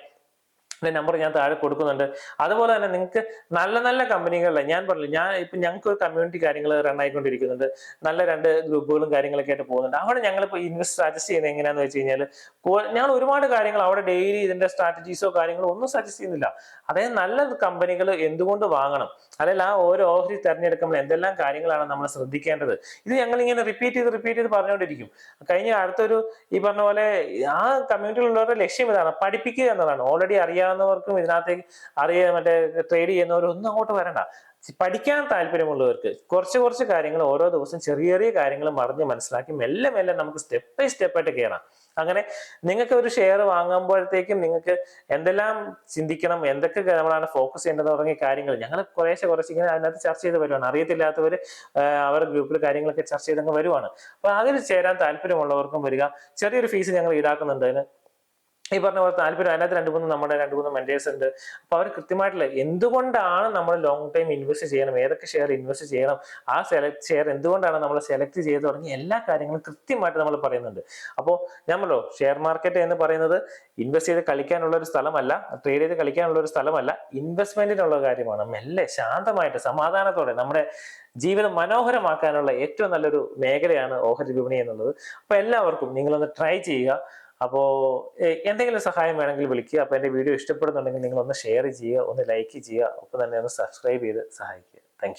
Speaker 1: നമ്പർ ഞാൻ താഴെ കൊടുക്കുന്നുണ്ട്. അതുപോലെ തന്നെ നിങ്ങൾക്ക് നല്ല നല്ല കമ്പനികളിലെ ഞാൻ പറഞ്ഞില്ല ഞാൻ ഇപ്പൊ ഞങ്ങൾക്ക് ഒരു കമ്മ്യൂണിറ്റി കാര്യങ്ങൾ റൺ ആയിക്കൊണ്ടിരിക്കുന്നുണ്ട്. നല്ല രണ്ട് ഗ്രൂപ്പുകളും കാര്യങ്ങളൊക്കെ ആയിട്ട് പോകുന്നുണ്ട്. അവിടെ ഞങ്ങളിപ്പോൾ ഇൻവെസ്റ്റ് സജസ്റ്റ് ചെയ്യുന്നത് എങ്ങനെയാന്ന് വെച്ച് കഴിഞ്ഞാൽ ഞങ്ങൾ ഒരുപാട് കാര്യങ്ങൾ അവിടെ ഡെയിലി ഇതിന്റെ സ്ട്രാറ്റജീസോ കാര്യങ്ങളോ ഒന്നും സജസ്റ്റ് ചെയ്യുന്നില്ല. അതായത് നല്ല കമ്പനികൾ എന്തുകൊണ്ട് വാങ്ങണം? അല്ലെങ്കിൽ ആ ഓരോ ഓഹരി തിരഞ്ഞെടുക്കുമ്പോൾ എന്തെല്ലാം കാര്യങ്ങളാണ് നമ്മൾ ശ്രദ്ധിക്കേണ്ടത്? ഇത് ഞങ്ങൾ ഇങ്ങനെ റിപ്പീറ്റ് ചെയ്ത് റിപ്പീറ്റ് ചെയ്ത് പറഞ്ഞുകൊണ്ടിരിക്കും. കഴിഞ്ഞ അടുത്തൊരു ഈ പറഞ്ഞ പോലെ ആ കമ്മ്യൂണിറ്റിയിലുള്ളവരുടെ ലക്ഷ്യം ഇതാണ് പഠിപ്പിക്കുക എന്നതാണ്. ഓൾറെഡി അറിയാവുന്നവർക്കും ഇതിനകത്തേക്ക് അറിയാൻ മറ്റേ ട്രേഡ് ചെയ്യുന്നവരും ഒന്നും അങ്ങോട്ട് വരണ്ട. പഠിക്കാൻ താല്പര്യമുള്ളവർക്ക് കുറച്ച് കുറച്ച് കാര്യങ്ങൾ ഓരോ ദിവസം ചെറിയ ചെറിയ കാര്യങ്ങൾ മറിഞ്ഞ് മനസ്സിലാക്കി മെല്ലെ മെല്ലെ നമുക്ക് സ്റ്റെപ്പ് ബൈ സ്റ്റെപ്പ് ആയിട്ട് കയറാം അങ്ങനെ നിങ്ങൾക്ക് ഒരു ഷെയർ വാങ്ങുമ്പോഴത്തേക്കും നിങ്ങൾക്ക് എന്തെല്ലാം ചിന്തിക്കണം എന്തൊക്കെ നമ്മളാണ് ഫോക്കസ് ചെയ്യേണ്ടത് തുടങ്ങിയ കാര്യങ്ങൾ ഞങ്ങൾ കുറേശ്ശെ കുറച്ച് ഇങ്ങനെ അതിനകത്ത് ചർച്ച ചെയ്ത് വരുവാണ്. അറിയത്തില്ലാത്തവർ അവരുടെ ഗ്രൂപ്പിൽ കാര്യങ്ങളൊക്കെ ചർച്ച ചെയ്തങ്ങ് വരുവാണ്. അപ്പൊ അതിൽ ചേരാൻ താല്പര്യമുള്ളവർക്കും വരിക. ചെറിയൊരു ഫീസ് ഞങ്ങൾ ഈടാക്കുന്നുണ്ട്. അതിന് ഈ പറഞ്ഞ പോലെ താല്പര്യം അതിനകത്ത് രണ്ട് മൂന്ന് നമ്മുടെ രണ്ട് മൂന്ന് മെന്റേഴ്സ് ഉണ്ട്. അപ്പൊ അവർ കൃത്യമായിട്ടുള്ള എന്തുകൊണ്ടാണ് നമ്മൾ ലോങ് ടൈം ഇൻവെസ്റ്റ് ചെയ്യണം? ഏതൊക്കെ ഷെയർ ഇൻവെസ്റ്റ് ചെയ്യണം? ആ സെലക്ട് ഷെയർ എന്തുകൊണ്ടാണ് നമ്മൾ സെലക്ട് ചെയ്ത് തുടങ്ങി എല്ലാ കാര്യങ്ങളും കൃത്യമായിട്ട് നമ്മൾ പറയുന്നുണ്ട്. അപ്പോൾ നമ്മളോ ഷെയർ മാർക്കറ്റ് എന്ന് പറയുന്നത് ഇൻവെസ്റ്റ് ചെയ്ത് കളിക്കാനുള്ള ഒരു സ്ഥലമല്ല ട്രേഡ് ചെയ്ത് കളിക്കാനുള്ള ഒരു സ്ഥലമല്ല ഇൻവെസ്റ്റ്മെന്റിനുള്ള കാര്യമാണ്. മെല്ലെ ശാന്തമായിട്ട് സമാധാനത്തോടെ നമ്മുടെ ജീവിതം മനോഹരമാക്കാനുള്ള ഏറ്റവും നല്ലൊരു മേഖലയാണ് ഓഹരി വിപണി എന്നുള്ളത്. അപ്പൊ എല്ലാവർക്കും നിങ്ങളൊന്ന് ട്രൈ ചെയ്യുക. അപ്പോൾ എന്തെങ്കിലും സഹായം വേണമെങ്കിൽ വിളിക്കുക. അപ്പോൾ എന്റെ വീഡിയോ ഇഷ്ടപ്പെടുന്നുണ്ടെങ്കിൽ നിങ്ങൾ ഒന്ന് ഷെയർ ചെയ്യുക ഒന്ന് ലൈക്ക് ചെയ്യുക ഒപ്പം തന്നെ ഒന്ന് സബ്സ്ക്രൈബ് ചെയ്ത് സഹായിക്കുക. താങ്ക്